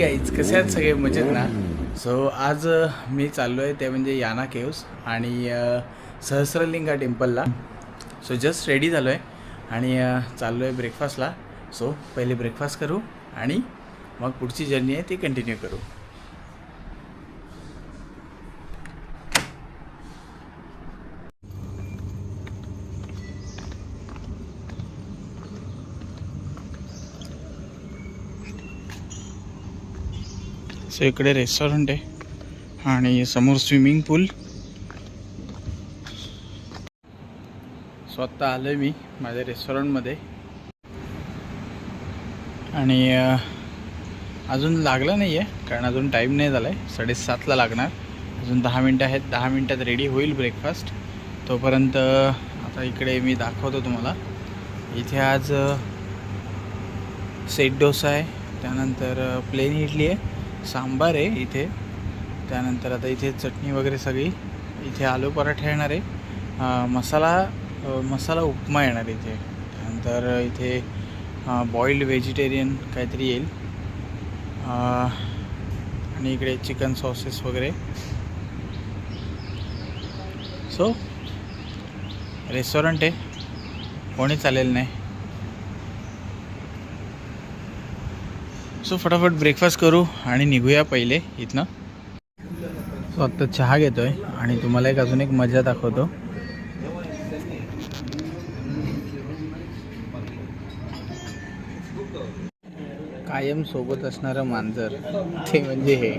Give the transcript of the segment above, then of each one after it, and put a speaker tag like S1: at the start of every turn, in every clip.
S1: Guys कसे आहेत सगळे मजेत ना? सो आज मी चाललो आहे ते म्हणजे याना केव्स आणि सहस्रलिंगा टेम्पलला. सो जस्ट रेडी झालो आहे आणि चाललो आहे ब्रेकफास्टला सो पहिले ब्रेकफास्ट करू आणि मग पुढची जर्नी आहे ती कंटिन्यू करू. सो इकडे रेस्टॉरंट आहे आणि समोर स्विमिंग पूल. स्वतः आलो आहे मी माझ्या रेस्टॉरंटमध्ये. आणि अजून लागलं नाही आहे कारण अजून टाईम नाही झाला आहे साडेसातला लागणार. अजून दहा मिनटं आहेत. दहा मिनटात रेडी होईल ब्रेकफास्ट तोपर्यंत आता इकडे मी दाखवतो तुम्हाला. इथे आज सेट डोसा आहे. त्यानंतर प्लेन इडली आहे. सांबार आहे इथे. त्यानंतर आता इथे चटणी वगैरे सगळी. इथे आलू पराठा येणार आहे. मसाला मसाला उपमा येणार इथे. त्यानंतर इथे बॉईल्ड व्हेजिटेरियन काहीतरी येईल. आणि इकडे चिकन सॉसेस वगैरे. सो रेस्टॉरंट आहे. कोणी चालेल नाही. सो फटाफट ब्रेकफास्ट करू आणि निघूया पहिले इथनं. सो आत्ता चहा घेतोय आणि तुम्हाला एक अजून एक मजा दाखवतो. कायम सोबत असणारं मांजर ते म्हणजे हे.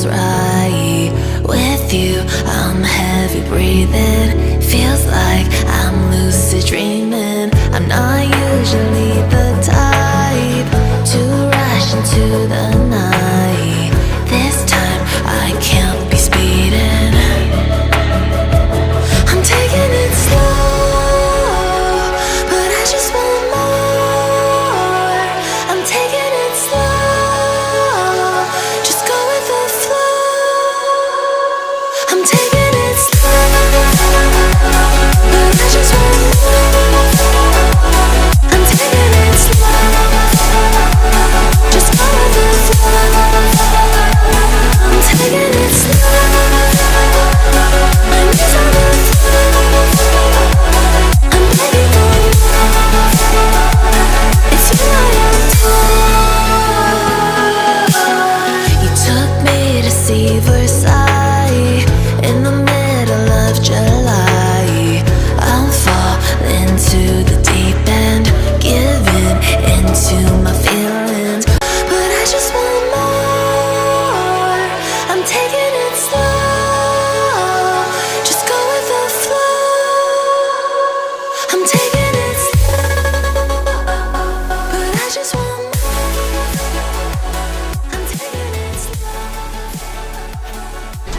S2: Feels right. With you, I'm heavy breathing. Feels like I'm lucid dreaming. I'm not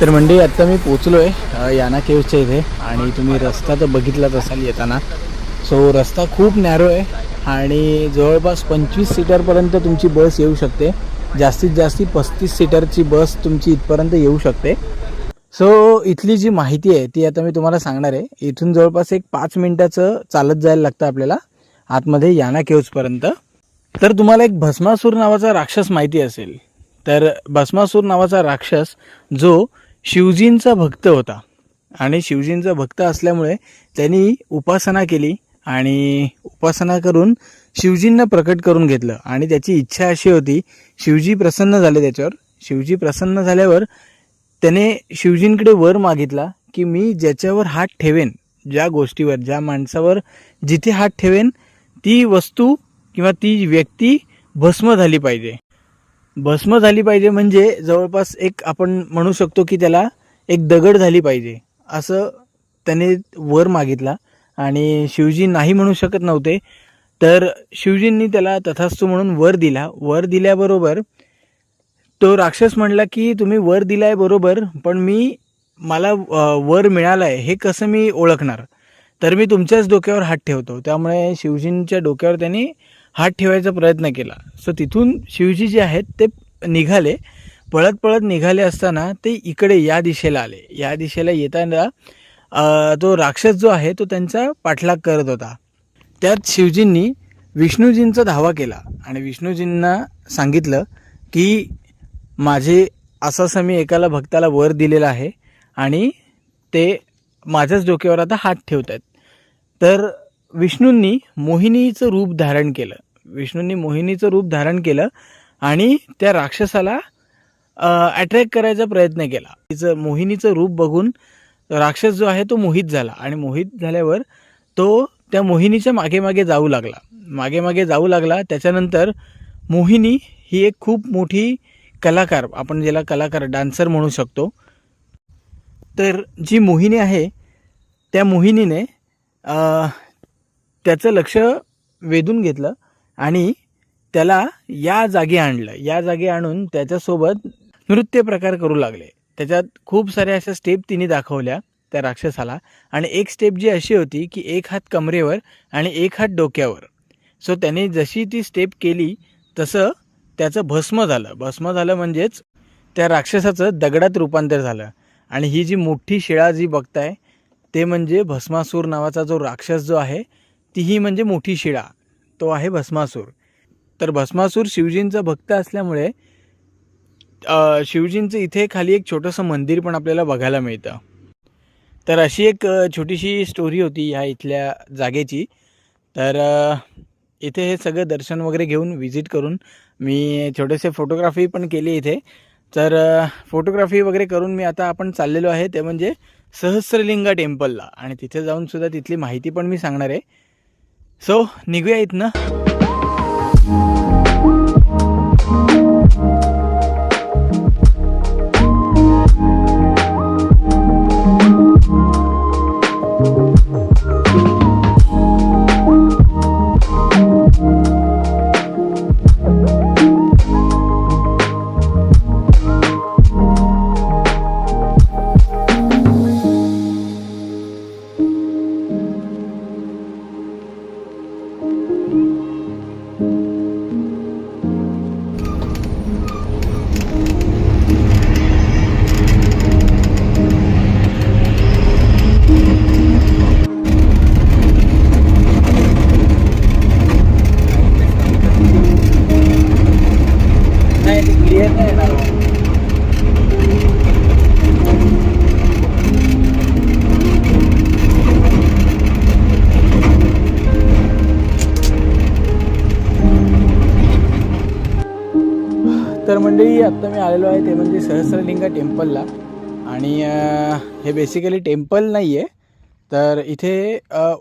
S1: तर म्हणजे आत्ता मी पोचलो आहे याना केवच्या इथे. आणि तुम्ही रस्ता तर बघितलाच असाल येताना. सो रस्ता खूप नॅरो आहे आणि जवळपास पंचवीस सीटरपर्यंत तुमची बस येऊ शकते. जास्तीत जास्ती पस्तीस सीटरची बस तुमची इथपर्यंत येऊ शकते. सो इथली जी माहिती आहे ती आता मी तुम्हाला सांगणार आहे. इथून जवळपास एक पाच मिनिटाचं चालत जायला लागतं आपल्याला आतमध्ये याना केव्सपर्यंत तर तुम्हाला एक भस्मासूर नावाचा राक्षस माहिती असेल. तर भस्मासूर नावाचा राक्षस जो शिवजींचा भक्त होता. आणि शिवजींचा भक्त असल्यामुळे त्यांनी उपासना केली आणि उपासना करून शिवजींना प्रकट करून घेतलं. आणि त्याची इच्छा अशी होती शिवजी प्रसन्न झाले त्याच्यावर. शिवजी प्रसन्न झाल्यावर त्याने शिवजींकडे वर मागितला की मी ज्याच्यावर हात ठेवेन ज्या गोष्टीवर ज्या माणसावर जिथे हात ठेवेन ती वस्तू किंवा ती व्यक्ती भस्म झाली पाहिजे. भस्म झाली पाहिजे म्हणजे जवळपास एक आपण म्हणू शकतो की त्याला एक दगड झाली पाहिजे. असं त्याने वर मागितला. आणि शिवजी नाही म्हणू शकत नव्हते. तर शिवजींनी त्याला तथास्तू म्हणून वर दिला. वर दिल्याबरोबर तो राक्षस म्हणला की तुम्ही वर दिलाय बरोबर पण मी मला वर मिळालं आहे हे कसं मी ओळखणार? तर मी तुमच्याच डोक्यावर हात ठेवतो. त्यामुळे शिवजींच्या डोक्यावर त्यांनी हात ठेवायचा प्रयत्न केला. सो तिथून शिवजी जे आहेत ते निघाले. पळत पळत निघाले असताना ते इकडे या दिशेला आले. या दिशेला येताना तो राक्षस जो आहे तो त्यांचा पाठलाग करत होता. त्यात शिवजींनी विष्णूजींचा धावा केला. आणि विष्णूजींना सांगितलं की माझे असं असं मी एकाला भक्ताला वर दिलेलं आहे आणि ते माझ्याच डोक्यावर आता हात ठेवत आहेत तर विष्णूंनी मोहिनीचं रूप धारण केलं. विष्णूंनी मोहिनीचं रूप धारण केलं आणि त्या राक्षसाला अट्रॅक्ट करायचा प्रयत्न केला. तिचं मोहिनीचं रूप बघून राक्षस जो आहे तो मोहित झाला आणि मोहित झाल्यावर तो त्या मोहिनीच्या मागे मागे जाऊ लागला. मागे मागे जाऊ लागला त्याच्यानंतर मोहिनी ही एक खूप मोठी कलाकार आपण ज्याला कलाकार डान्सर म्हणू शकतो. तर जी मोहिनी आहे त्या मोहिनीने त्याचं लक्ष वेधून घेतलं आणि त्याला या जागी आणलं. या जागी आणून त्याच्यासोबत नृत्य प्रकार करू लागले. त्याच्यात खूप साऱ्या अशा स्टेप तिने दाखवल्या त्या राक्षसाला. आणि एक स्टेप जी अशी होती की एक हात कमरेवर आणि एक हात डोक्यावर. सो त्याने जशी ती स्टेप केली तसं त्याचं भस्म झालं. भस्म झालं म्हणजेच त्या राक्षसाचं दगडात रूपांतर झालं. आणि ही जी मोठी शिळा जी बघताय ते म्हणजे भस्मासूर नावाचा जो राक्षस जो आहे तीही म्हणजे मोठी शिळा. तो आहे भस्मासूर. तर भस्मासूर शिवजींचा भक्त असल्यामुळे शिवजींचं इथे खाली एक छोटंसं मंदिर पण आपल्याला बघायला मिळतं. तर अशी एक छोटीशी स्टोरी होती ह्या इथल्या जागेची. तर इथे हे सगळं दर्शन वगैरे घेऊन व्हिजिट करून मी छोटेसे फोटोग्राफी पण केली इथे. तर फोटोग्राफी वगैरे करून मी आता आपण चाललेलो आहे ते म्हणजे सहस्रलिंगा टेम्पलला आणि तिथे जाऊनसुद्धा तिथली माहिती पण मी सांगणार आहे. सो निघूया इथनं. आत्ता मी आलेलो आहे ते म्हणजे सहस्रलिंगा टेम्पलला. आणि हे बेसिकली टेम्पल नाही आहे तर इथे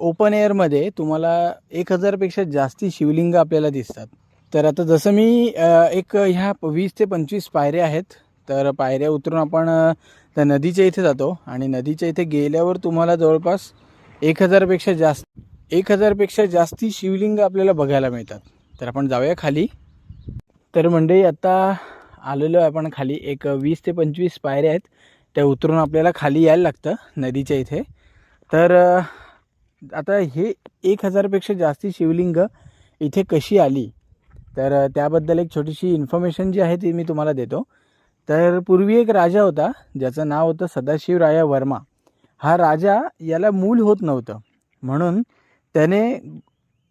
S1: ओपन एअरमध्ये तुम्हाला एक हजारपेक्षा जास्ती शिवलिंग आपल्याला दिसतात. तर आता जसं मी एक ह्या वीस ते पंचवीस पायऱ्या आहेत तर पायऱ्या उतरून आपण त्या नदीच्या इथे जातो. आणि नदीच्या इथे गेल्यावर तुम्हाला जवळपास एक हजारपेक्षा जास्त एक हजारपेक्षा जास्ती शिवलिंग आपल्याला बघायला मिळतात. तर आपण जाऊया खाली. तर मंडळी आता आलेलो आहे आपण खाली. एक वीस ते पंचवीस पायऱ्या आहेत. त्या उतरून आपल्याला खाली यायला लागतं नदीच्या इथे. तर आता हे एक हजारपेक्षा जास्ती शिवलिंग इथे कशी आली? तर त्याबद्दल एक छोटीशी इन्फॉर्मेशन जी आहे ती मी तुम्हाला देतो. तर पूर्वी एक राजा होता ज्याचं नाव होतं सदाशिवराया वर्मा. हा राजा याला मूल होत नव्हतं. म्हणून त्याने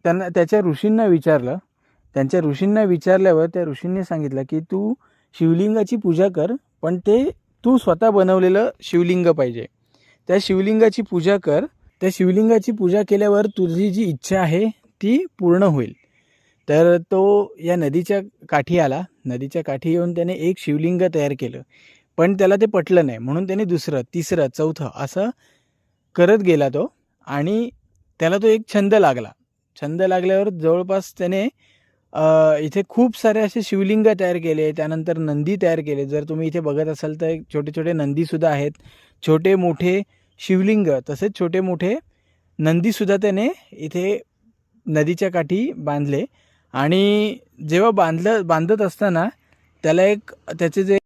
S1: त्यांना त्याच्या ऋषींना विचारलं. त्यांच्या ऋषींना विचारल्यावर त्या ऋषींनी सांगितलं की तू शिवलिंगाची पूजा कर पण ते तू स्वतः बनवलेलं शिवलिंग पाहिजे. त्या शिवलिंगाची पूजा कर. त्या शिवलिंगाची पूजा केल्यावर तुझी जी इच्छा आहे ती पूर्ण होईल. तर तो या नदीच्या काठी आला. नदीच्या काठी येऊन त्याने एक शिवलिंग तयार केलं. पण त्याला ते पटलं नाही. म्हणून त्याने दुसरं तिसरं चौथं असं करत गेला तो. आणि त्याला तो एक छंद लागला. छंद लागल्यावर जवळपास त्याने इथे खूप सारे असे शिवलिंग तयार केले त्यानंतर नंदी तयार केले. जर तुम्ही इथे बघत असाल तर छोटे छोटे नंदीसुद्धा आहेत. छोटे मोठे शिवलिंग तसेच छोटे मोठे नंदीसुद्धा त्याने इथे नदीच्या काठी बांधले. आणि जेव्हा बांधलं बांधत असताना त्याला एक त्याचे जे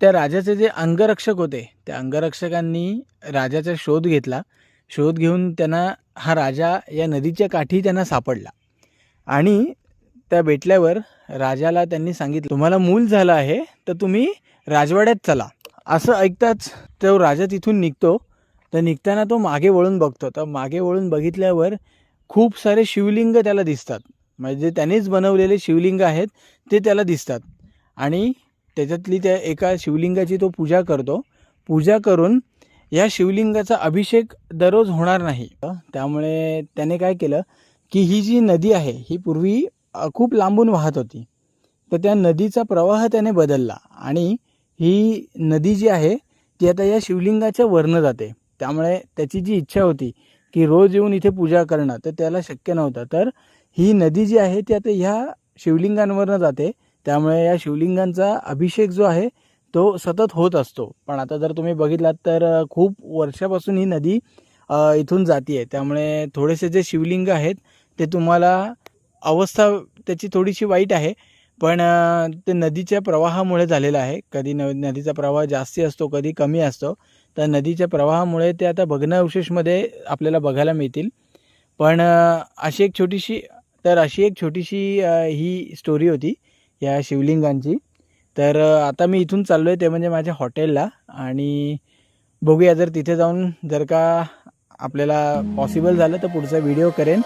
S1: त्या राजाचे जे अंगरक्षक होते त्या अंगरक्षकांनी राजाचा शोध घेतला. शोध घेऊन त्यांना हा राजा या नदीच्या काठी त्यांना सापडला. आणि त्या भेटल्यावर राजाला त्यांनी सांगितलं तुम्हाला मूल झालं आहे तर तुम्ही राजवाड्यात चला. असं ऐकताच तो राजा तिथून निघतो. तर निघताना तो मागे वळून बघतो. तर मागे वळून बघितल्यावर खूप सारे शिवलिंग त्याला दिसतात. म्हणजे त्यानेच बनवलेले शिवलिंग आहेत ते त्याला दिसतात. आणि त्याच्यातली त्या एका शिवलिंगाची तो पूजा करतो. पूजा करून या शिवलिंगाचा अभिषेक दररोज होणार नाही. त्यामुळे त्याने काय केलं की ही जी नदी आहे ही पूर्वी खूप लांबून वाहत होती. तर त्या नदीचा प्रवाह त्याने बदलला आणि ही नदी जी आहे ती आता या शिवलिंगाच्या वरनं जाते. त्यामुळे त्याची जी इच्छा होती की रोज येऊन इथे पूजा करणं तर त्याला शक्य नव्हतं. तर ही नदी जी आहे ती आता ह्या शिवलिंगांवरनं जाते. त्यामुळे या शिवलिंगांचा अभिषेक जो आहे तो सतत होत असतो. पण आता जर तुम्ही बघितलात तर खूप वर्षापासून ही नदी इथून जाती आहे त्यामुळे थोडेसे जे शिवलिंग आहेत ते तुम्हाला अवस्था त्याची थोडीशी वाईट आहे पण ते नदीच्या प्रवाहामुळे झालेलं आहे. कधी न नदीचा प्रवाह जास्ती असतो कधी कमी असतो. तर नदीच्या प्रवाहामुळे ते आता भग्नावशेषमध्ये आपल्याला बघायला मिळतील. पण अशी एक छोटीशी तर अशी एक छोटीशी ही स्टोरी होती या शिवलिंगांची. तर आता मी इथून चाललो आहे ते म्हणजे माझ्या हॉटेलला आणि बघूया जर तिथे जाऊन जर का आपल्याला पॉसिबल झालं तर पुढचा व्हिडिओ करेन.